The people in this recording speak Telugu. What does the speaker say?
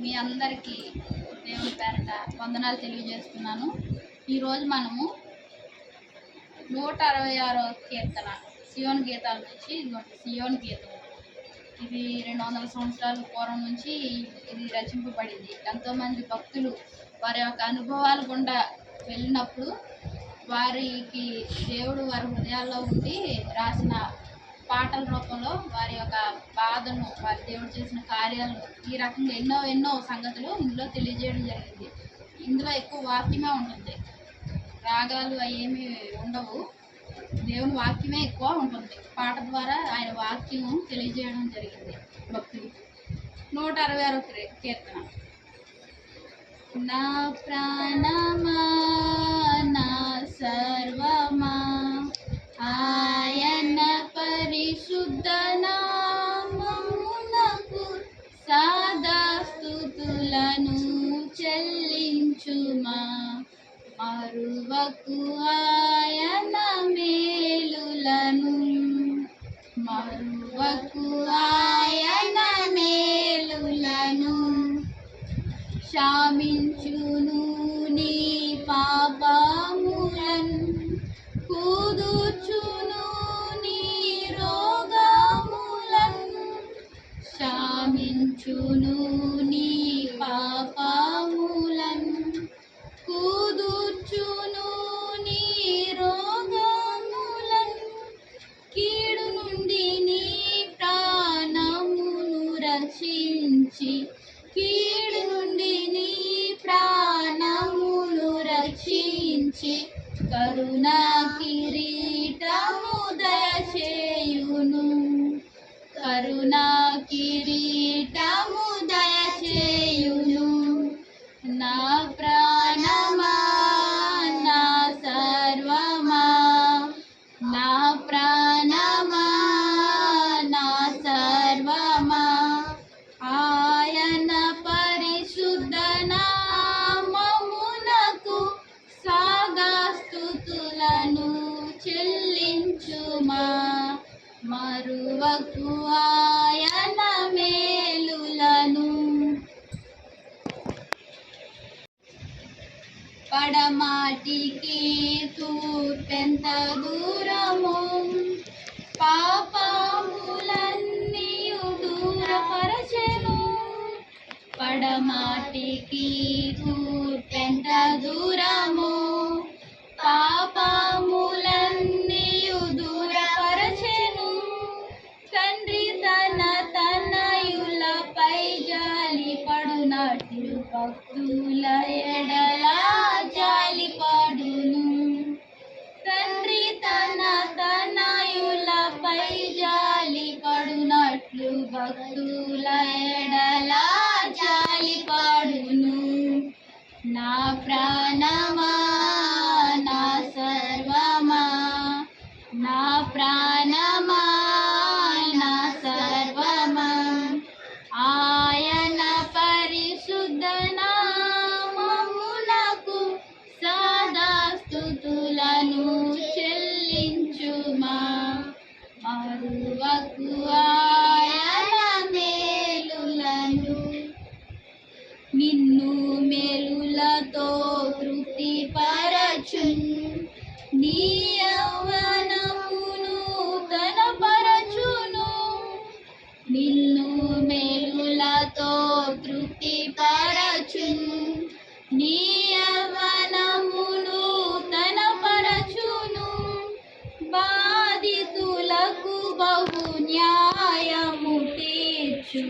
మీ అందరికీ దేవుని పేరట వందనాలు తెలియజేస్తున్నాను. ఈరోజు మనము నూట అరవై ఆరో కీర్తన సియోన్ గీతాల నుంచి సియోన్ గీతం. ఇది రెండు వందల సంవత్సరాల పూర్వం నుంచి ఇది రచింపబడింది. ఎంతోమంది భక్తులు వారి యొక్క అనుభవాల గుండా వెళ్ళినప్పుడు వారికి దేవుడు వారి హృదయాల్లో ఉండి రాసిన పాటల రూపంలో వారి యొక్క బాధను వారి దేవుడు చేసిన కార్యాలను ఈ రకంగా ఎన్నో ఎన్నో సంగతులు ఇందులో తెలియజేయడం జరిగింది. ఇందులో ఎక్కువ వాక్యమే ఉంటుంది. రాగాలు అవి ఏమి ఉండవు. దేవుని వాక్యమే ఎక్కువ ఉంటుంది. పాట ద్వారా ఆయన వాక్యం తెలియజేయడం జరిగింది. భక్తులు. నూట అరవై ఆరో కీర్తన. నా ప్రాణమా నా సర్వ పరిశుద్ధ నామమునకు సాదా స్థుతులను చెల్లించుమా. మరువకు ఆయన మేలులను మరువకు ఆయన మేలులను శామించును కరుణా కిరీటము దయచేయును కరుణా కిరీటము దయచేయును నా ప్రాణమా నా సర్వమా నా ప్రాణ మరువకు ఆయన మేలులను పడమాటికి తూర్పెంత దూరము. పాపములన్నీ దూరపరచెను పడమాటికి తూర్పెంత దూరము. పాపములన్నీ భక్తుల ఎడలా జాలిపడును తండ్రి తన తనయులపై జాలిపడునట్లు భక్తుల ఎడలా చాలిపడును నా ప్రాణమా నా సర్వమా నా ప్రాణ పరచున్ నీ యవ్వనమును తనపరచును నిన్ను మేలులతో తృప్తి నీ యవ్వనమును తనపరచును బాధితులకు బహు న్యాయము తీర్చు.